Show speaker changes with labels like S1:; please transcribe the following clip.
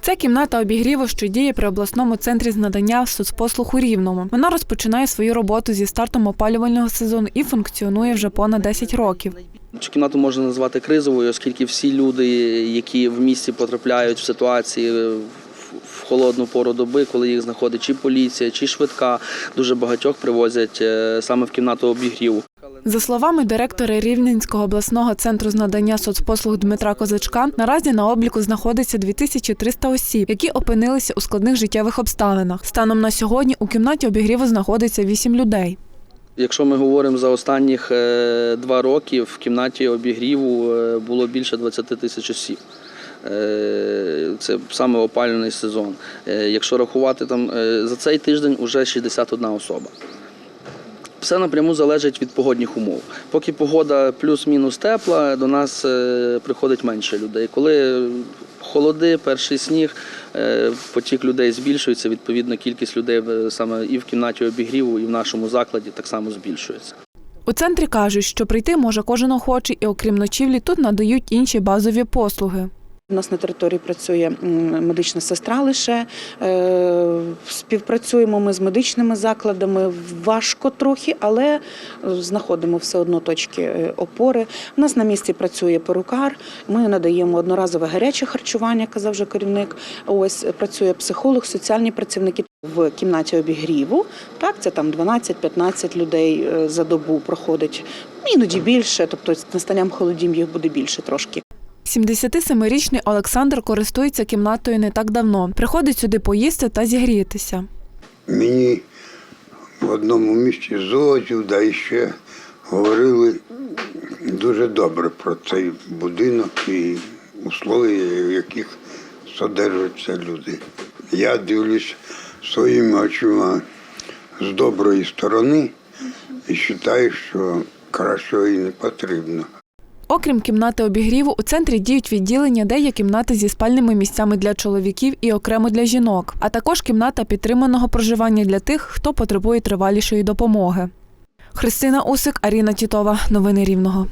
S1: Це кімната обігріву, що діє при обласному центрі з надання соцпослуг у Рівному. Вона розпочинає свою роботу зі стартом опалювального сезону і функціонує вже понад 10 років.
S2: Цю кімнату можна назвати кризовою, оскільки всі люди, які в місті потрапляють в ситуації в- в холодну пору доби, коли їх знаходить чи поліція, чи швидка, дуже багатьох привозять е, саме в кімнату обігріву.
S1: За словами директора Рівненського обласного центру з надання соцпослуг Дмитра Козачка, наразі на обліку знаходиться 2300 осіб, які опинилися у складних життєвих обставинах. Станом на сьогодні у кімнаті обігріву знаходиться 8 людей.
S2: Якщо ми говоримо за останніх е, два роки, в кімнаті обігріву е, було більше 20 тисяч осіб. Е, Це саме опалювальний сезон. Якщо рахувати там за цей тиждень, вже 61 особа. Все напряму залежить від погодних умов. Поки погода плюс-мінус тепла, до нас е, приходить менше людей. Коли холоди, перший сніг, е, потік людей збільшується, відповідно, кількість людей е, саме і в кімнаті обігріву, і в нашому закладі так само збільшується.
S1: У центрі кажуть, що прийти може кожен охочий, і окрім ночівлі, тут надають інші базові послуги.
S3: У нас на території працює медична сестра лише. Співпрацюємо ми з медичними закладами. Важко трохи, але е, знаходимо все одно точки е, опори. У нас на місці працює перукар. Ми надаємо одноразове гаряче харчування, казав вже керівник. Ось е, працює психолог, соціальні працівники в кімнаті обігріву. Так, це там 12-15 людей за добу проходить. Іноді більше, тобто настанням холодів їх буде більше трошки.
S1: 77-річний Олександр користується кімнатою не так давно. Приходить сюди поїсти та зігрітися.
S4: Мені в одному місці зоотів, да і ще говорили дуже добре про цей будинок і условия, в яких содержаться люди. Я дивлюсь своїми очима з доброї сторони і вважаю, що кращого і не потрібно.
S1: Окрім кімнати обігріву, у центрі діють відділення, де є кімнати зі спальними місцями для чоловіків і окремо для жінок, а також кімната підтриманого проживання для тих, хто потребує тривалішої допомоги. Христина Усик, Аріна Тітова. Новини Рівного.